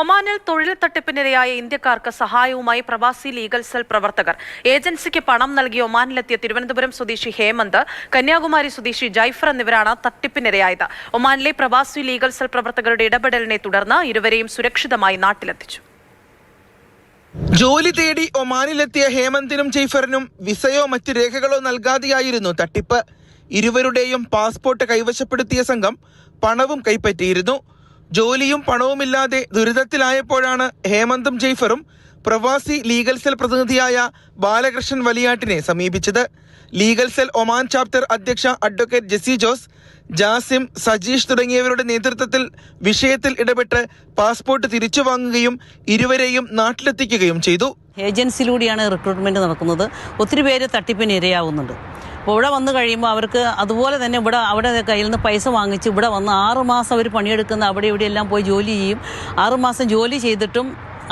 ഒമാനിൽ തൊഴിൽ തട്ടിപ്പിനിരയായ ഇന്ത്യക്കാർക്ക് സഹായവുമായി പ്രവാസി ലീഗൽ സെൽ പ്രവർത്തകർ. ഏജൻസിക്ക് പണം നൽകി ഒമാനിലെത്തിയ തിരുവനന്തപുരം സ്വദേശി ഹേമന്ത് കന്യാകുമാരി സ്വദേശി ജൈഫർ എന്നിവരാണ് തട്ടിപ്പിനിരയായത്. ഒമാനിലെ പ്രവാസി ലീഗൽ സെൽ പ്രവർത്തകരുടെ ഇടപെടലിനെ തുടർന്ന് ഇരുവരെയും സുരക്ഷിതമായി നാട്ടിലെത്തിച്ചു. ജോലി തേടി ഒമാനിലെത്തിയ ഹേമന്തിനും ജൈഫറിനും വിസയോ മറ്റ് രേഖകളോ നൽകാതെയായിരുന്നു തട്ടിപ്പ്. ഇരുവരുടെയും പാസ്പോർട്ട് കൈവശപ്പെടുത്തിയ സംഘം പണവും കൈപ്പറ്റിയിരുന്നു. ജോലിയും പണവുമില്ലാതെ ദുരിതത്തിലായപ്പോഴാണ് ഹേമന്തും ജയ്ഫറും പ്രവാസി ലീഗൽ സെൽ പ്രതിനിധിയായ ബാലകൃഷ്ണൻ വലിയാട്ടിനെ സമീപിച്ചത്. ലീഗൽ സെൽ ഒമാൻ ചാപ്റ്റർ അധ്യക്ഷ അഡ്വക്കേറ്റ് ജെസി ജോസ് ജാസിം സജീഷ് തുടങ്ങിയവരുടെ നേതൃത്വത്തിൽ വിഷയത്തിൽ ഇടപെട്ട് പാസ്പോർട്ട് തിരിച്ചു വാങ്ങുകയും ഇരുവരെയും നാട്ടിലെത്തിക്കുകയും ചെയ്തു. ഏജൻസിയിലൂടെയാണ് റിക്രൂട്ട്മെന്റ് നടക്കുന്നത്. ഒത്തിരി പേര് തട്ടിപ്പിന് ഇരയാവുന്നുണ്ട് അപ്പോൾ ഇവിടെ വന്നു കഴിയുമ്പോൾ അവർക്ക് അതുപോലെ തന്നെ ഇവിടെ അവിടെ കയ്യിൽ നിന്ന് പൈസ വാങ്ങിച്ച് ഇവിടെ വന്ന് ആറുമാസം അവർ പണിയെടുക്കുന്ന അവിടെ ഇവിടെ എല്ലാം പോയി ജോലി ചെയ്യും. ആറുമാസം ജോലി ചെയ്തിട്ടും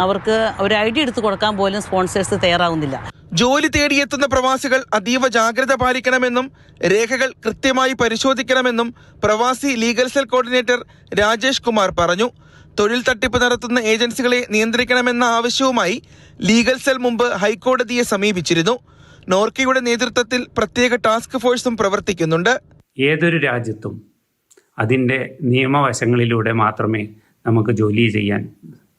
അവർക്ക് ഒരു ഐ ഡി എടുത്ത് കൊടുക്കാൻ പോലും സ്പോൺസേഴ്സ് തയ്യാറാവുന്നില്ല. ജോലി തേടിയെത്തുന്ന പ്രവാസികൾ അതീവ ജാഗ്രത പാലിക്കണമെന്നും രേഖകൾ കൃത്യമായി പരിശോധിക്കണമെന്നും Pravasi legal cell coordinator Rajesh Kumar പറഞ്ഞു. തൊഴിൽ തട്ടിപ്പ് നടത്തുന്ന ഏജൻസികളെ നിയന്ത്രിക്കണമെന്ന ആവശ്യവുമായി ലീഗൽ സെൽ മുമ്പ് ഹൈക്കോടതിയെ സമീപിച്ചിരുന്നു. നോർക്കയുടെ നേതൃത്വത്തിൽ പ്രത്യേക ടാസ്ക് ഫോഴ്സും പ്രവർത്തിക്കുന്നുണ്ട്. ഏതൊരു രാജ്യത്തും അതിന്റെ നിയമവശങ്ങളിലൂടെ മാത്രമേ നമുക്ക് ജോലി ചെയ്യാൻ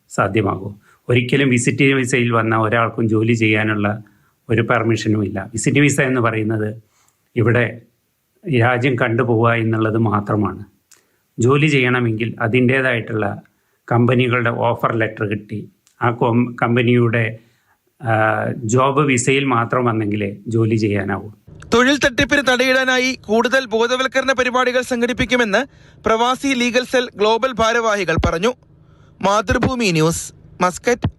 സാധ്യമാകൂ. ഒരിക്കലും വിസിറ്റ് വിസയിൽ വന്ന ഒരാൾക്കും ജോലി ചെയ്യാനുള്ള ഒരു പെർമിഷനും ഇല്ല. വിസിറ്റ് വിസ എന്ന് പറയുന്നത് ഇവിടെ രാജ്യം കണ്ടുപോവുക എന്നുള്ളത് മാത്രമാണ്. ജോലി ചെയ്യണമെങ്കിൽ അതിന്റേതായിട്ടുള്ള കമ്പനികളുടെ ഓഫർ ലെറ്റർ കിട്ടി. ആ കമ്പനിയുടെ ജോബ് വിസയിൽ മാത്രം വന്നെങ്കിലേ ജോലി ചെയ്യാനാവൂ. തൊഴിൽ തട്ടിപ്പിന് തടയിടാനായി കൂടുതൽ ബോധവൽക്കരണ പരിപാടികൾ സംഘടിപ്പിക്കുമെന്ന് പ്രവാസി ലീഗൽ സെൽ ഗ്ലോബൽ ഭാരവാഹികൾ പറഞ്ഞു. Mathrubhumi news Muscat.